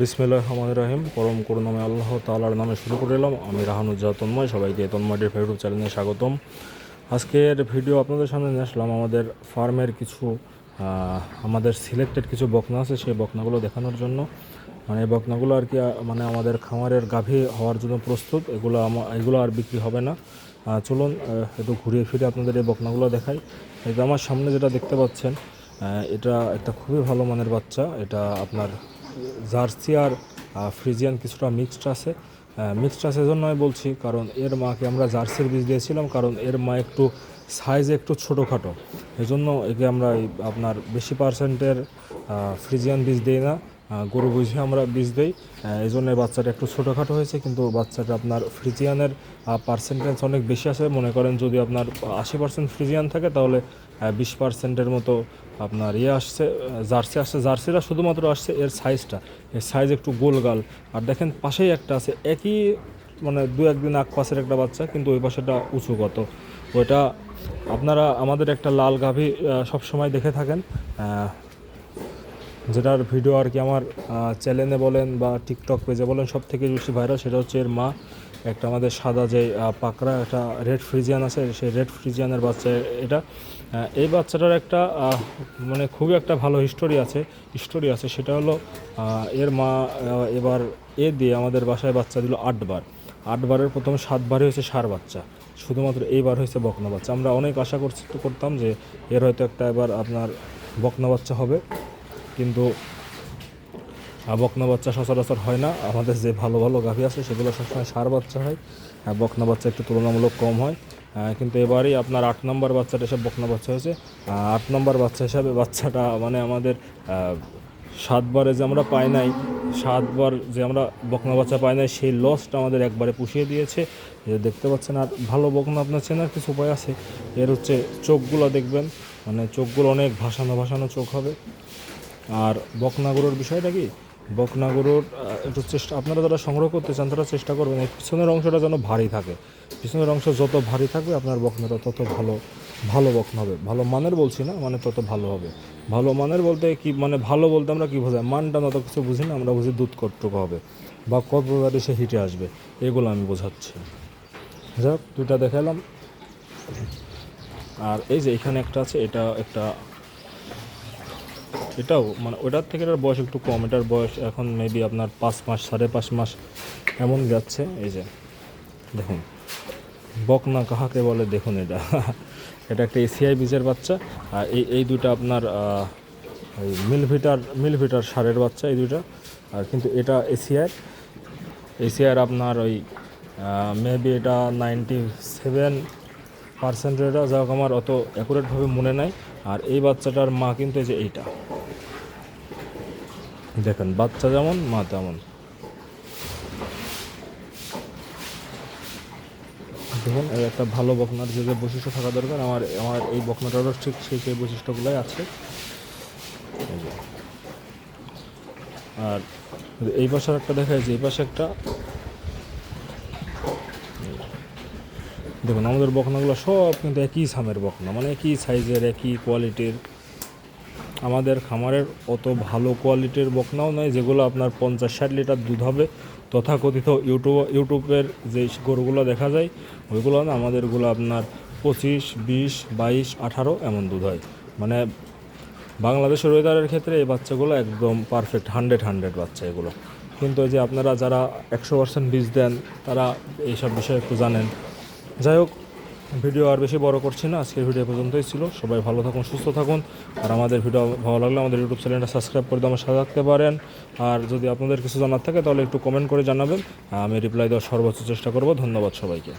বিসমিল্লাহ রহমান রাহিম পরম করুণাময় আল্লাহ তালার নামে শুরু করে এলাম। আমি রাহানুজ্জাহ তন্ময়, সবাইকে তন্ময়টির ফেসবুক চ্যানেলে স্বাগতম। আজকের ভিডিও আপনাদের সামনে নিয়ে আসলাম। আমাদের ফার্মের কিছু আমাদের সিলেক্টেড কিছু বকনা আছে, সেই বকনাগুলো দেখানোর জন্য। মানে এই বকনাগুলো আর কি মানে আমাদের খামারের গাভী হওয়ার জন্য প্রস্তুত। এগুলো এগুলো আর বিক্রি হবে না। চলুন একটু ঘুরিয়ে ফিরে আপনাদের এই বকনাগুলো দেখাই। যে আমার সামনে যেটা দেখতে পাচ্ছেন এটা একটা খুবই ভালো মানের বাচ্চা। এটা আপনার জার্সি আর ফ্রিজিয়ান কিছুটা মিক্সড আছে। মিক্সড আছে এজন্য আমি বলছি, কারণ এর মাকে আমরা জার্সির বীজ দিয়েছিলাম, কারণ এর মা একটু সাইজ একটু ছোটোখাটো। এই জন্য একে আমরা আপনার বেশি পার্সেন্টের ফ্রিজিয়ান বীজ দিই না গরু বুঝে আমরা বীজ দিই। এই জন্য বাচ্চাটা একটু ছোটোখাটো হয়েছে, কিন্তু বাচ্চাটা আপনার ফ্রিজিয়ানের পার্সেন্টেজ অনেক বেশি আছে। মনে করেন যদি আপনার আশি পার্সেন্ট ফ্রিজিয়ান থাকে, তাহলে বিশ পার্সেন্টের মতো আপনার ইয়ে আসছে, জার্সি আসছে জার্সিরা শুধুমাত্র আসছে এর সাইজটা এর সাইজ একটু গোলগাল। আর দেখেন পাশেই একটা আছে, একই মানে দু একদিন আগ পাশের একটা বাচ্চা, কিন্তু ওই পাশেটা উঁচু কত। ওইটা আপনারা আমাদের একটা লাল গাভী সব সময় দেখে থাকেন। যেটার ভিডিও আর কি আমার চ্যানেলে বলেন বা টিকটক পেজে বলেন সব থেকে বেশি ভাইরাল সেটা হচ্ছে এর মা। একটা আমাদের সাদা যে পাকড়া, একটা রেড ফ্রিজিয়ান আছে, সেই রেড ফ্রিজিয়ানের বাচ্চা এটা। এই বাচ্চাটার একটা মানে খুবই একটা ভালো হিস্টোরি আছে হিস্টোরি আছে, সেটা হলো এর মা এবার এ দিয়ে আমাদের বাসায় বাচ্চা দিল আটবার। আটবারের প্রথম সাতবারই হয়েছে সার বাচ্চা, শুধুমাত্র এইবার হয়েছে বকনা বাচ্চা। আমরা অনেক আশা করছি তো করতাম যে এর হয়তো একটা এবার আপনার বকনা বাচ্চা হবে, কিন্তু বকনা বাচ্চা সচরাচর হয় না। আমাদের যে ভালো ভালো গাভী আছে, সেগুলো সবসময় সার বাচ্চা হয়। আর বকনা বাচ্চা একটু তুলনামূলক কম হয়। কিন্তু এবারেই আপনার আট নম্বর বাচ্চাটা এসে বকনা বাচ্চা হয়েছে। আট নম্বর বাচ্চা হিসাবে বাচ্চাটা মানে আমাদের সাতবারে যে আমরা পাই নাই, সাতবার যে আমরা বকনা বাচ্চা পাই নাই, সেই লসটা আমাদের একবারে পুষিয়ে দিয়েছে। যে দেখতে পাচ্ছেন, আর ভালো বকনা আপনার চেনার কিছু উপায় আছে? এর হচ্ছে চোখগুলো দেখবেন মানে চোখগুলো অনেক ভাসানো ভাসানো চোখ হবে। আর বকনাগরুর বিষয়টা কি? বকনাগরুর একটু চেষ্টা আপনারা যারা সংগ্রহ করতে চান, তারা চেষ্টা করবেন। পিছনের অংশটা যেন ভারী থাকে। পিছনের অংশ যত ভারী থাকবে, আপনার বকনাটা তত ভালো ভালো বকনা হবে। ভালো মানের বলছি না মানে তত ভালো হবে। ভালো মানের বলতে কি মানে ভালো বলতে আমরা কি বোঝাই? মানটা না তো কিছু বুঝি না, আমরা বুঝি দুধ কতটুকু হবে বা কত প্রকারে সে হিটে আসবে, এগুলো আমি বোঝাচ্ছি। যাক, দুইটা দেখালাম। আর এই যে এখানে একটা আছে, এটা একটা এটাও মানে ওটার থেকে এটার বয়স একটু কম, এটার বয়স এখন মেবি আপনার পাঁচ মাস, সাড়ে পাঁচ মাস এমন যাচ্ছে। এই যে, দেখুন, বকনা কাহাকে বলে, দেখুন এটা। এটা একটা এসিআই বীজের বাচ্চা, আর এই এই দুটা আপনার ওই মিলভিটার মিলভিটার সারের বাচ্চা, এই দুইটা। আর কিন্তু এটা এসিআর এসিআর আপনার ওই মেবি এটা নাইনটি সেভেন পার্সেন্টের যা হোক আমার অত অ্যাকুরেটভাবে মনে নাই। আর এই বাচ্চাটার মা কিন্তু এই যে এইটা। দেখেন, বাচ্চা যেমন, মা তেমন। দেখুন একটা ভালো বকনার যে যে বৈশিষ্ট্য থাকা দরকার, আমার আমার এই বকনাটারও ঠিক সেই সেই বৈশিষ্ট্যগুলোই আছে। আর এই পাশে একটা দেখা যাচ্ছে এই পাশে একটা দেখুন, আমাদের বকনাগুলো সব কিন্তু একই সামের বকনা মানে একই সাইজের, একই কোয়ালিটির। আমাদের খামারের অত ভালো কোয়ালিটির বকনাও নয় যেগুলো আপনার পঞ্চাশ ষাট লিটার দুধ হবে। তথাকথিত ইউটিউব ইউটিউবের যে গরুগুলো দেখা যায়, ওইগুলো না আমাদেরগুলো আপনার পঁচিশ, বিশ, বাইশ, আঠারো এমন দুধ হয়। মানে বাংলাদেশের ওয়েদারের ক্ষেত্রে এই বাচ্চাগুলো একদম পারফেক্ট হান্ড্রেড হান্ড্রেড বাচ্চা এগুলো। কিন্তু এই যে আপনারা যারা একশো পার্সেন্ট বীজ দেন, তারা এইসব বিষয়ে একটু জানেন। যাই হোক, ভিডিও আর বেশি বড় করছি না, আজকের ভিডিও পর্যন্তই ছিল। সবাই ভালো থাকুন, সুস্থ থাকুন। আর আমাদের ভিডিও ভালো লাগলে আমাদের ইউটিউব চ্যানেলটা সাবস্ক্রাইব করে আমার সাথে থাকতে পারেন। আর যদি আপনাদের কিছু জানার থাকে, তাহলে একটু কমেন্ট করে জানাবেন। আমি রিপ্লাই দেওয়ার সর্বোচ্চ চেষ্টা করব। ধন্যবাদ সবাইকে।